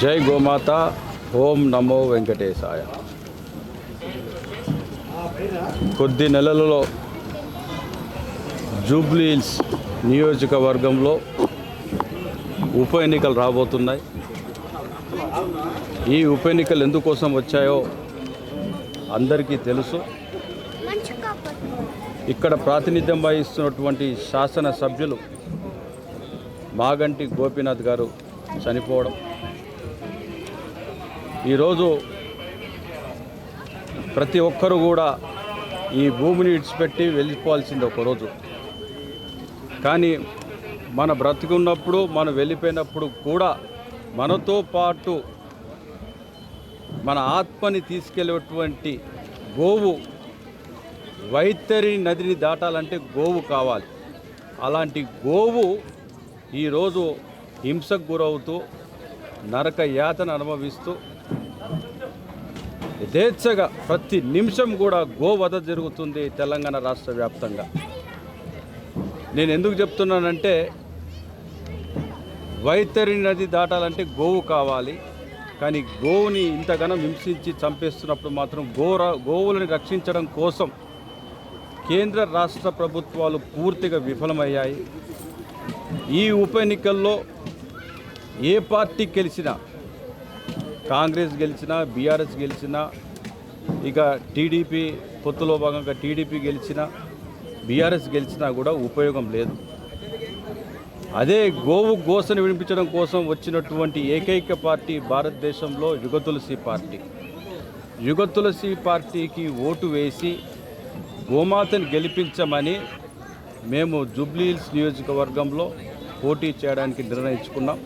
జై గోమాత ఓం నమో వెంకటేశాయ. కొద్ది నెలలలో జూబ్లీహిల్స్ నియోజకవర్గంలో ఉప ఎన్నికలు రాబోతున్నాయి. ఈ ఉప ఎన్నికలు ఎందుకోసం వచ్చాయో అందరికీ తెలుసు. ఇక్కడ ప్రాతినిధ్యం వహిస్తున్నటువంటి శాసన సభ్యులు మాగంటి గోపీనాథ్ గారు చనిపోవడం. ఈరోజు ప్రతి ఒక్కరు కూడా ఈ భూమిని విడిచిపెట్టి వెళ్ళిపోవాల్సింది ఒకరోజు కానీ మన బ్రతికున్నప్పుడు మనం వెళ్ళిపోయినప్పుడు కూడా మనతో పాటు మన ఆత్మని తీసుకెళ్ళేటువంటి గోవు వైతరి నదిని దాటాలంటే గోవు కావాలి. అలాంటి గోవు ఈరోజు హింసకు గురవుతూ నరక యాతను అనుభవిస్తూ యథేచ్ఛగా ప్రతి నిమిషం కూడా గోవధ జరుగుతుంది తెలంగాణ రాష్ట్ర వ్యాప్తంగా. నేను ఎందుకు చెప్తున్నానంటే వైతరి నది దాటాలంటే గోవు కావాలి. కానీ గోవుని ఇంతగానం హింసించి చంపేస్తున్నప్పుడు మాత్రం గోర గోవులను రక్షించడం కోసం కేంద్ర రాష్ట్ర ప్రభుత్వాలు పూర్తిగా విఫలమయ్యాయి. ఈ ఉప ఎన్నికల్లో ఏ పార్టీ గెలిచినా కాంగ్రెస్ గెలిచినా బీఆర్ఎస్ గెలిచినా ఇక టీడీపీ పొత్తులో భాగంగా టీడీపీ గెలిచినా బీఆర్ఎస్ గెలిచినా కూడా ఉపయోగం లేదు. అదే గోవు గోసను వినిపించడం కోసం వచ్చినటువంటి ఏకైక పార్టీ భారతదేశంలో యుగతులసి పార్టీ. యుగతులసి పార్టీకి ఓటు వేసి గోమాతను గెలిపించమని మేము జూబ్లీహిల్స్ నియోజకవర్గంలో పోటీ చేయడానికి నిర్ణయించుకున్నాం.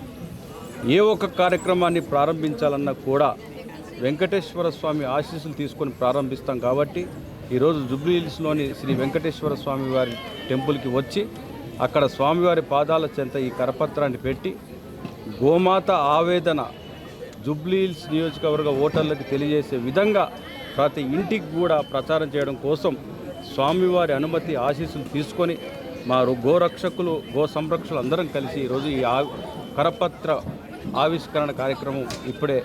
ఏ ఒక్క కార్యక్రమాన్ని ప్రారంభించాలన్నా కూడా వెంకటేశ్వర స్వామి ఆశీస్సులు తీసుకొని ప్రారంభిస్తాం కాబట్టి ఈరోజు జుబ్లీహిల్స్లోని శ్రీ వెంకటేశ్వర స్వామి వారి టెంపుల్కి వచ్చి అక్కడ స్వామివారి పాదాల చెంత ఈ కరపత్రాన్ని పెట్టి గోమాత ఆవేదన జుబ్లీహిల్స్ నియోజకవర్గ ఓటర్లకు తెలియజేసే విధంగా ప్రతి ఇంటికి కూడా ప్రచారం చేయడం కోసం స్వామివారి అనుమతి ఆశీస్సులు తీసుకొని మా గోరక్షకులు గో సంరక్షకులు అందరం కలిసి ఈరోజు ఈ ఆవి కరపత్ర ఆవిష్కరణ కార్యక్రమం ఇప్పుడే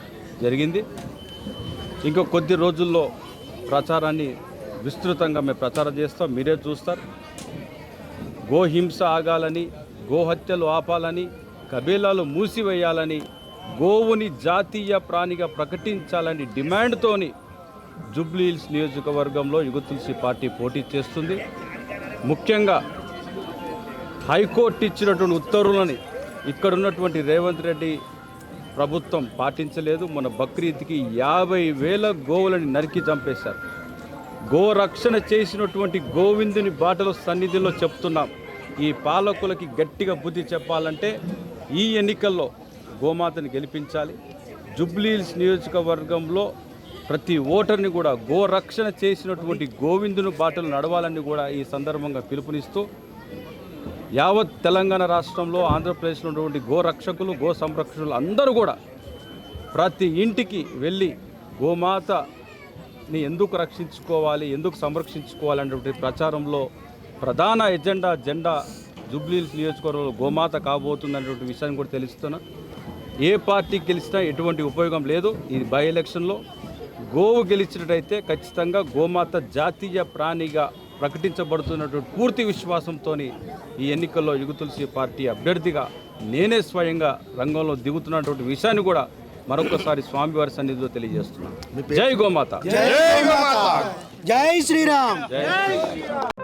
జరిగింది. ఇంకో కొద్ది రోజుల్లో ప్రచారాన్ని విస్తృతంగా మేము ప్రచారం చేస్తాం. మీరే చూస్తారు. గోహింస ఆగాలని గోహత్యలు ఆపాలని కబీలాలు మూసివేయాలని గోవుని జాతీయ ప్రాణిగా ప్రకటించాలని డిమాండ్తోని జుబ్లీహిల్స్ నియోజకవర్గంలో యుగతులసి పార్టీ పోటీ చేస్తుంది. ముఖ్యంగా హైకోర్టు ఇచ్చినటువంటి ఉత్తర్వులని ఇక్కడ ఉన్నటువంటి రేవంత్ రెడ్డి ప్రభుత్వం పాటించలేదు. మన బక్రీద్కి యాభై వేల గోవులని నరికి చంపేశారు. గోరక్షణ చేసినటువంటి గోవిందుని బాటలో సన్నిధిలో చెప్తున్నాం. ఈ పాలకులకి గట్టిగా బుద్ధి చెప్పాలంటే ఈ ఎన్నికల్లో గోమాతని గెలిపించాలి. జుబ్లీహిల్స్ నియోజకవర్గంలో ప్రతి ఓటర్ని కూడా గోరక్షణ చేసినటువంటి గోవిందుని బాటలు నడవాలని కూడా ఈ సందర్భంగా పిలుపునిస్తూ యావత్ తెలంగాణ రాష్ట్రంలో ఆంధ్రప్రదేశ్లో ఉన్నటువంటి గో రక్షకులు గో సంరక్షకులు అందరూ కూడా ప్రతి ఇంటికి వెళ్ళి గోమాత ని ఎందుకు రక్షించుకోవాలి ఎందుకు సంరక్షించుకోవాలి అనేటువంటి ప్రచారంలో ప్రధాన ఎజెండా జెండా జూబ్లీహిల్స్ నియోజకవర్గంలో గోమాత కాబోతుందనేటువంటి విషయాన్ని కూడా తెలుస్తున్నా. ఏ పార్టీ గెలిచినా ఎటువంటి ఉపయోగం లేదు. ఈ బై ఎలక్షన్లో గోవు గెలిచినట్టయితే ఖచ్చితంగా గోమాత జాతీయ ప్రాణిగా ప్రకటించబడుతున్నటువంటి పూర్తి విశ్వాసంతో ఈ ఎన్నికల్లో యుగతులసి పార్టీ అభ్యర్థిగా నేనే స్వయంగా రంగంలో దిగుతున్నటువంటి విషయాన్ని కూడా మరొకసారి స్వామివారి సన్నిధిలో తెలియజేస్తున్నాను. జై గోమాత. జై శ్రీరామ్. జై శ్రీరామ్.